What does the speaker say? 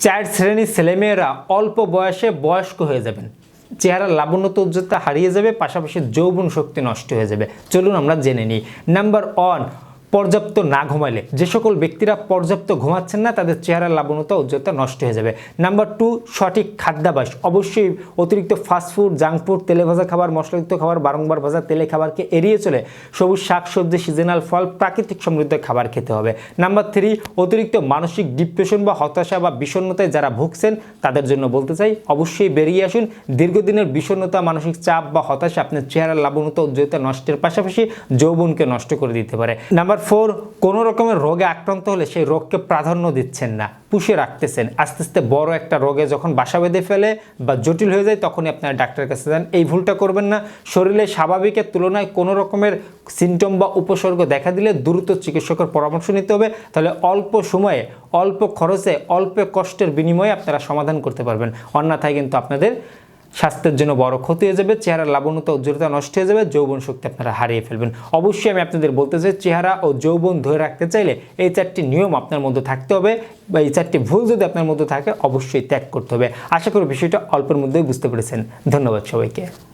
চার শ্রেণির ছেলেমেয়েরা অল্প বয়সে বয়স্ক হয়ে যাবেন। চেহারা লাবণ্যতা উজ্জ্বলতা হারিয়ে যাবে, পাশাপাশি যৌবন শক্তি নষ্ট হয়ে যাবে। চলুন আমরা জেনে নিই। নাম্বার ওয়ান পর্যাপ্ত না ঘুমাইলে। যে সকল ব্যক্তিরা পর্যাপ্ত ঘুমাচ্ছেন না, তাদের চেহারার লাবণতা উজ্জ্বলতা নষ্ট হয়ে যাবে। নাম্বার টু, সঠিক খাদ্যাভ্যাস। অবশ্যই অতিরিক্ত ফাস্টফুড জাঙ্ক ফুড তেলে ভাজা খাবার, মশলাযুক্ত খাবার, বারংবার ভাজা, তেলে খাবারকে এড়িয়ে চলে সবুজ শাকসবজি সিজনাল ফল, প্রাকৃতিক সমৃদ্ধ খাবার খেতে হবে। নাম্বার থ্রি অতিরিক্ত মানসিক ডিপ্রেশন বা হতাশা বা বিষণ্ণতায় যারা ভুগছেন, তাদের জন্য বলতে চাই, অবশ্যই বেরিয়ে আসুন। দীর্ঘদিনের বিষণ্ণতা, মানসিক চাপ বা হতাশা আপনার চেহারার লাবণতা উজ্জ্বলতা নষ্টের পাশাপাশি যৌবনকে নষ্ট করে দিতে পারে। নাম্বার ফোর কোনো রকমের রোগে আক্রান্ত হলে সেই রোগকে প্রাধান্য দিচ্ছেন না। পুষে রাখতেছেন। আস্তে আস্তে বড় একটা রোগে যখন বাসা বেঁধে ফেলে বা জটিল হয়ে যায়, তখনই আপনার ডাক্তারের কাছে যান। এই ভুলটা করবেন না। শরীরে স্বাভাবিকের তুলনায় কোনো রকমের সিমটম বা উপসর্গ দেখা দিলে দ্রুত চিকিৎসকের পরামর্শ নিতে হবে। তাহলে অল্প সময়ে, অল্প খরচে, অল্প কষ্টের বিনিময়ে আপনারা সমাধান করতে পারবেন। অন্যথায় কিন্তু আপনাদের স্বাস্থ্যের জন্য বড় ক্ষতি হয়ে যাবে, চেহারার লাবণ্যতা উজ্জ্বলতা নষ্ট হয়ে যাবে, যৌবন শক্তি আপনারা হারিয়ে ফেলবেন। অবশ্যই আমি আপনাদের বলতে চাই, চেহারা ও যৌবন ধরে রাখতে চাইলে এই চারটি নিয়ম আপনার মধ্যে থাকতে হবে বা এই চারটি ভুল যদি আপনার মধ্যে থাকে, অবশ্যই ত্যাগ করতে হবে। আশা করি বিষয়টা অল্পের মধ্যেই বুঝতে পেরেছেন। ধন্যবাদ সবাইকে।